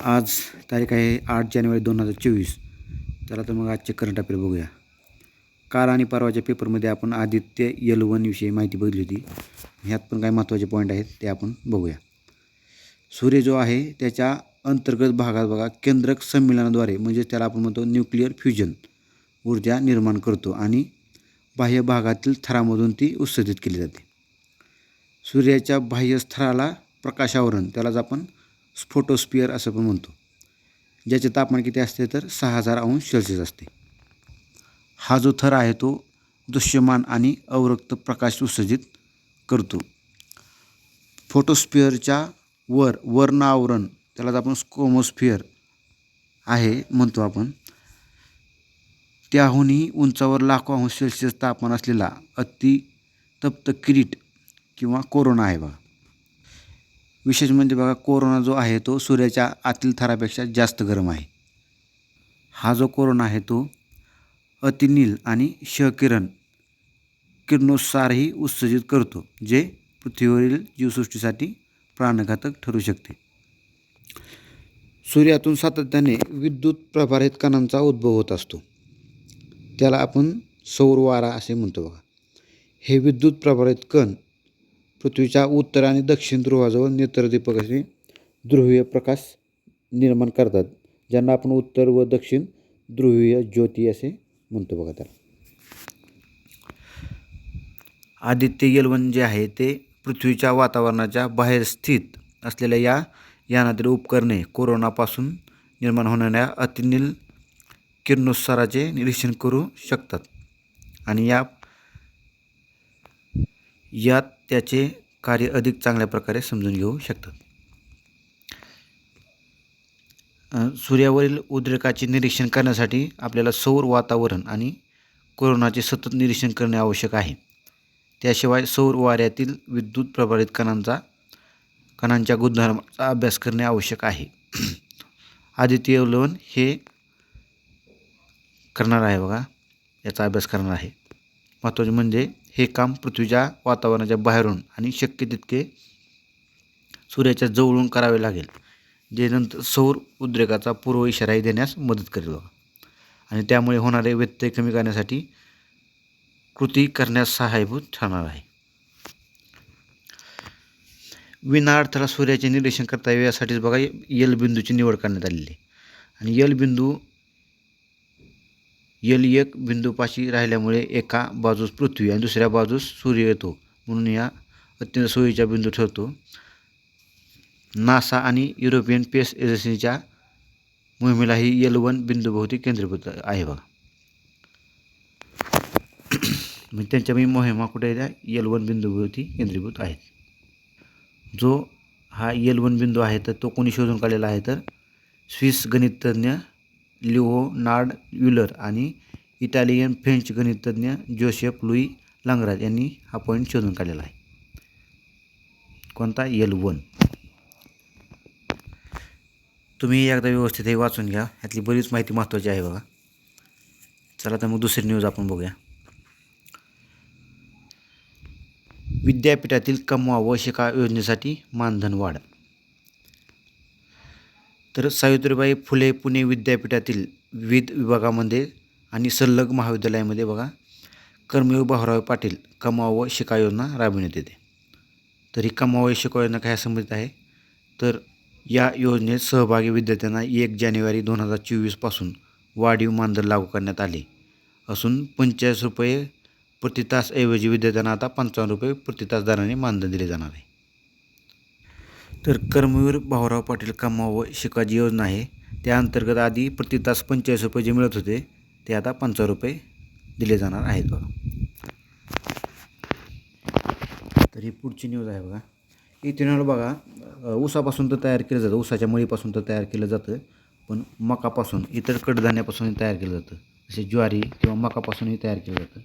आज तारीख आहे आठ जानेवारी दोन हजार चोवीस. चला तर मग आजचे करंट अफेअर बघूया. काल आणि परवाच्या पेपरमध्ये आपण आदित्य यल वनविषयी माहिती बघितली होती. ह्यात पण काही महत्त्वाचे पॉईंट आहेत ते आपण बघूया. सूर्य जो आहे त्याच्या अंतर्गत भागात बघा केंद्रक संमेलनाद्वारे म्हणजे त्याला आपण म्हणतो न्यूक्लिअर फ्युजन ऊर्जा निर्माण करतो आणि बाह्य भागातील थरामधून ती उत्सर्जित केली जाते. सूर्याच्या बाह्य स्तराला प्रकाशावरण त्यालाच आपण स्फोटोस्पियर असं पण म्हणतो. ज्याचे तापमान किती असते तर सहा हजार अंश सेल्सिअस असते. हा जो थर आहे तो दृश्यमान आणि अवरक्त प्रकाश उत्सर्जित करतो. फोटोस्पिअरच्या वर वर्ण आवरण त्यालाच आपण स्कोमोस्फिअर आहे म्हणतो आपण. त्याहूनही उंचावर लाखो अंश सेल्सिअस तापमान असलेला अति तप्त किरीट किंवा कोरोना आहे बघा. विशेष म्हणजे बघा कोरोना जो आहे तो सूर्याच्या आतील थरापेक्षा जास्त गरम आहे. हा जो कोरोना आहे तो अतिनील आणि शकिरण किरणोत्सारही उत्सर्जित करतो जे पृथ्वीवरील जीवसृष्टीसाठी प्राणघातक ठरू शकते. सूर्यातून सातत्याने विद्युत प्रभारित कणांचा उद्भव होत असतो. त्याला आपण सौर वारा असे म्हणतो बघा. हे विद्युत प्रभारित कण पृथ्वीच्या उत्तर आणि दक्षिण ध्रुवाजवळ नेत्रदीपक असे ध्रुवीय प्रकाश निर्माण करतात ज्यांना आपण उत्तर व दक्षिण ध्रुवीय ज्योती असे म्हणतो बघा त्याला. आदित्य यलवन जे आहे ते पृथ्वीच्या वातावरणाच्या बाहेर स्थित असलेल्या या यानातील उपकरणे कोरोनापासून निर्माण होणाऱ्या अतिनील किरणोत्साराचे निरीक्षण करू शकतात. आणि या यात त्याचे कार्य अधिक चांगल्या प्रकारे समजून घेऊ शकतात. सूर्यावरील उद्रेकाचे निरीक्षण करण्यासाठी आपल्याला सौर वातावरण आणि कोरोनाचे सतत निरीक्षण करणे आवश्यक आहे. त्याशिवाय सौर वाऱ्यातील विद्युत प्रभावित कणांचा कणांच्या गुणधर्माचा अभ्यास करणे आवश्यक आहे. आदित्य लोन हे करणार आहे बघा याचा अभ्यास करणार आहे. महत्त्वाचे म्हणजे हे काम पृथ्वीच्या वातावरणाच्या बाहेरून आणि शक्य तितके सूर्याच्या जवळून करावे लागेल. जे नंतर सौर उद्रेकाचा पूर्व इशाराही देण्यास मदत करेल बघा. आणि त्यामुळे होणारे व्यत्यय कमी करण्यासाठी कृती करण्यास सहाय्यभूत ठरणार आहे. विना सूर्याचे निरीक्षण करता यासाठीच बघा यल बिंदूची निवड करण्यात आलेली आहे. आणि यल बिंदू यल एक बिंदूपाशी राहिल्यामुळे एका बाजूस पृथ्वी आणि दुसऱ्या बाजूस सूर्य येतो. म्हणून या अत्यंत सोयीचा बिंदू ठरतो. नासा आणि युरोपियन स्पेस एजन्सीच्या मोहिमेलाही यल वन बिंदूभोवती केंद्रीभूत आहे बघा. म्हणजे त्यांच्या मी मोहिमा कुठे त्या यल वन बिंदूभोवती केंद्रीभूत आहेत जो हा यल वन बिंदू आहे तर तो कोणी शोधून काढलेला आहे? तर स्विस गणिततज्ञ लिओनार्ड युलर आणि इटालियन फ्रेंच गणितज्ञ जोसेफ लुई लांगराज यांनी हा पॉईंट शोधून काढलेला आहे. कोणता? यल वन तुम्ही एकदा व्यवस्थित हे वाचून घ्या. यातली बरीच माहिती महत्त्वाची आहे बघा. चला तर मग दुसरी न्यूज आपण बघूया. विद्यापीठातील कमवा व शिका योजनेसाठी मानधन वाढ. तर सावित्रीबाई फुले पुणे विद्यापीठातील विविध विभागामध्ये आणि संलग्न महाविद्यालयामध्ये बघा कर्मयोग भाऊराव पाटील कमाव व शिका योजना राबविण्यात येते. तर ही कमाव व शिका योजना काय संबंधित आहे? तर या योजनेत सहभागी विद्यार्थ्यांना एक जानेवारी दोन हजार चोवीसपासून वाढीव मानधन लागू करण्यात आले. असून पंचेचाळीस रुपये प्रति तासऐवजी विद्यार्थ्यांना आता पंचावन्न रुपये प्रति तास दराने मानधन दिले जाणार आहे. तर कर्मवीर भाऊराव पाटील कमाव व शिकाची योजना आहे. त्या अंतर्गत आधी प्रति तास पंचेचाळीस रुपये जे मिळत होते ते आता पंचावन्न रुपये दिले जाणार आहेत बघा. तर ही पुढची न्यूज आहे बघा. इथेनॉल बघा ऊसापासून तर तयार केलं जातं. ऊसाच्या मळीपासून तर तयार केलं जातं. पण मकापासून इतर कडधान्यापासूनही तयार केलं जातं. जसे ज्वारी किंवा मकापासूनही तयार केलं जातं.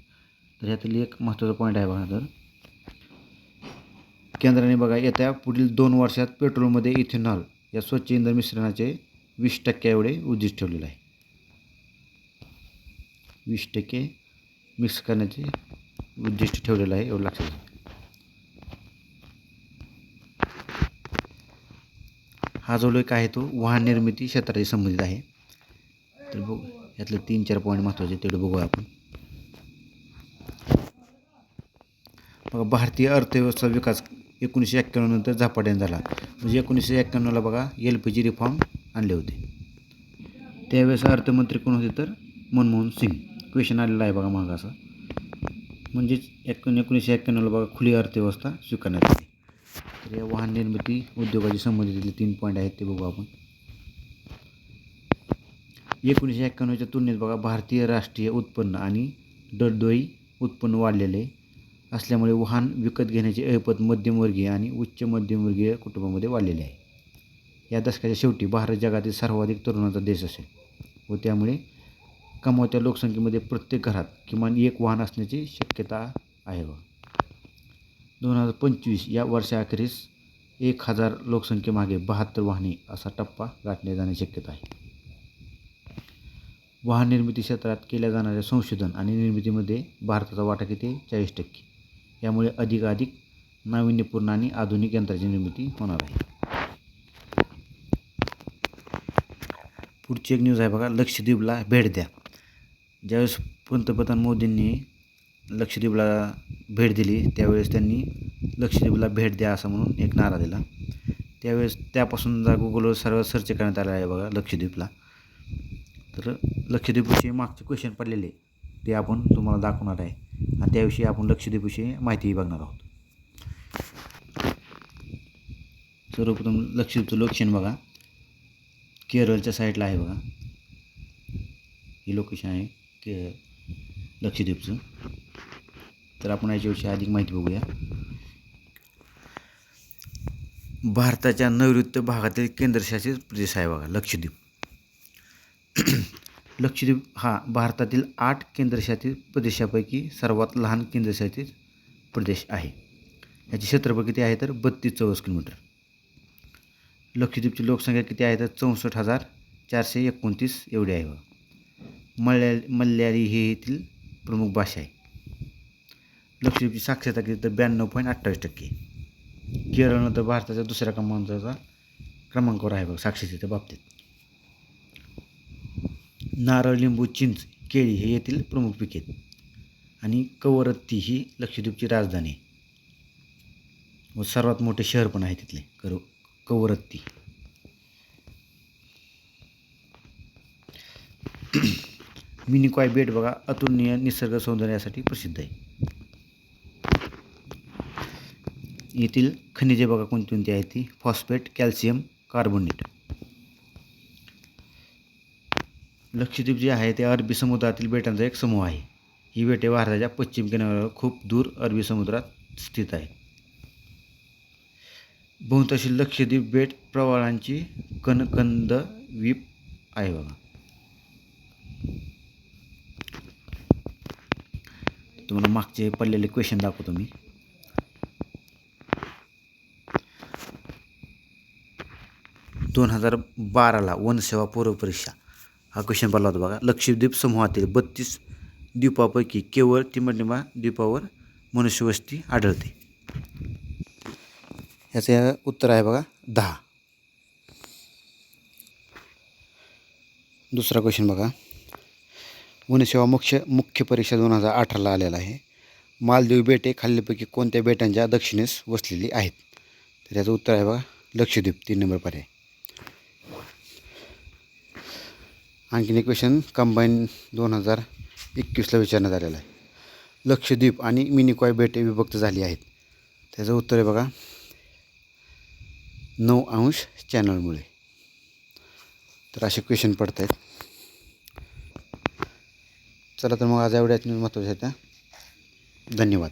तर ह्यातील एक महत्त्वाचा पॉईंट आहे बघा तर. केंद्राने बघा येत्या पुढील दोन वर्षात पेट्रोलमध्ये इथेनॉल या स्वच्छ इंधन मिश्रणाचे वीस टक्के एवढे उद्दिष्ट ठेवलेलं आहे. वीस टक्के मिक्स करण्याचे उद्दिष्ट ठेवलेलं आहे एवढं लक्षात हा जो लेख आहे तो वाहन निर्मिती क्षेत्राशी संबंधित आहे. तर बघू यातले तीन चार पॉईंट महत्त्वाचे तेवढे बघूया आपण. बघा भारतीय अर्थव्यवस्था विकास एकोणीसशे एक्क्याण्णवनंतर झपाट्याने झाला. म्हणजे एकोणीसशे एक्क्याण्णवला बघा एल पी जी रिफॉर्म आणले होते. त्यावेळेस अर्थमंत्री कोण होते तर? मनमोहन सिंग. क्वेश्चन आलेला आहे बघा मागं असा. म्हणजेच एक एकोणीसशे एक्क्याण्णवला बघा खुली अर्थव्यवस्था स्वीकारण्यात आली. तर या वाहन निर्मिती उद्योगाशी संबंधित तीन पॉईंट आहेत ते बघू आपण. एकोणीसशे एक्क्याण्णवच्या तुलनेत बघा भारतीय राष्ट्रीय उत्पन्न आणि दरदोई उत्पन्न वाढलेले असल्यामुळे वाहन विकत घेण्याचे ऐपत मध्यमवर्गीय आणि उच्च मध्यमवर्गीय कुटुंबामध्ये वाढलेले आहे. या दशकाच्या शेवटी भारत जगातील सर्वाधिक तरुणाचा देश असेल व त्यामुळे कमावत्या लोकसंख्येमध्ये प्रत्येक घरात किमान एक वाहन असण्याची शक्यता आहे व. दोन हजार पंचवीस या वर्षाअखेरीस एक हजार लोकसंख्येमागे बहात्तर वाहने असा टप्पा गाठल्या जाण्याची शक्यता आहे. वाहन निर्मिती क्षेत्रात केल्या जाणाऱ्या संशोधन आणि निर्मितीमध्ये भारताचा वाटा किती? चाळीस टक्के. यामुळे अधिकाधिक नाविन्यपूर्ण आणि आधुनिक यंत्राची निर्मिती होणार आहे. पुढची एक न्यूज आहे बघा लक्षद्वीपला भेट द्या. ज्यावेळेस पंतप्रधान मोदींनी लक्षद्वीपला भेट दिली त्यावेळेस त्यांनी लक्षद्वीपला भेट द्या असं म्हणून एक नारा दिला. त्यावेळेस त्यापासून जा गुगलवर सर्व सर्च करण्यात आलं आहे बघा लक्षद्वीपला तर लक्षद्वीपविषयी मागचे क्वेश्चन पडलेले ते आपण तुम्हाला दाखवणार आहे. आणि त्याविषयी आपण लक्षद्वीपविषयी माहितीही बघणार आहोत. सर्वप्रथम लक्षद्वीपचं लोकेशन बघा. केरळच्या साईडला आहे बघा. हे लोकेशन आहे के लक्षद्वीपचं तर आपण याच्याविषयी अधिक माहिती बघूया. भारताच्या नैऋत्य भागातील केंद्रशासित प्रदेश आहे बघा लक्षद्वीप लक्षद्वीप हा भारतातील आठ केंद्रशासित प्रदेशापैकी सर्वात लहान केंद्रशासित प्रदेश आहे. याचे क्षेत्रफळ किती आहे तर बत्तीस चौरस किलोमीटर. लक्षद्वीपची लोकसंख्या किती आहे तर चौसष्ट हजार चारशे एकोणतीस एवढी आहे. बघा मल्या मल्याळी ही येथील प्रमुख भाषा आहे. लक्षद्वीपची साक्षरता किती तर ब्याण्णव पॉईंट अठ्ठावीस टक्के. केरळनंतर भारताच्या दुसऱ्या क्रमांकाचा क्रमांकावर आहे बघ साक्षरतेच्या बाबतीत. नारळ लिंबू चिंच केळी हे येथील प्रमुख पिके आहेत. आणि कवरत्ती ही लक्षद्वीपची राजधानी आहे. व सर्वात मोठे शहर पण आहे तिथले कर कवरत्ती. मिनिकॉय बेट बघा अतुलनीय निसर्ग सौंदर्यासाठी प्रसिद्ध आहे. येथील खनिजे बघा कोणती कोणती आहेत ती? Phosphate calcium carbonate. लक्षद्वीप जे आहे ते अरबी समुद्रातील बेटांचा एक समूह आहे. ही बेटे भारताच्या पश्चिम किनाऱ्यावर खूप दूर अरबी समुद्रात स्थित आहे. बहुतांशी लक्षद्वीप बेट प्रवाळांची कनकंद वीप आहे बघा. तुम्हाला मागचे पडलेले क्वेश्चन दाखवतो मी. दोन हजार बाराला वनसेवा पूर्व परीक्षा. हा क्वेश्चन पडला होता बघा. लक्षद्वीप समूहातील बत्तीस द्वीपापैकी केवळ तिमटिमा द्वीपावर मनुष्यवस्ती आढळते. याचं उत्तर आहे बघा दहा. दुसरा क्वेश्चन बघा. वनसेवा मुख्य मुख्य परीक्षा दोन हजार अठराला आलेला आहे. मालदीव बेटे खालीलपैकी कोणत्या बेटांच्या दक्षिणेस वसलेली आहेत? तर याचं उत्तर आहे बघा लक्षद्वीप. तीन नंबर पर्याय. आणखीन एक क्वेश्चन कंबाईन दोन हजार एकवीसला विचारण्यात आलेला आहे. लक्षद्वीप आणि मिनिकॉय बेटे विभक्त झाली आहेत. त्याचं उत्तर आहे बघा. नऊ अंश चॅनलमुळे तर असे क्वेश्चन पडत आहेत चला तर मग आज एवढ्याच महत्त्वाच्या आहेत त्या. धन्यवाद.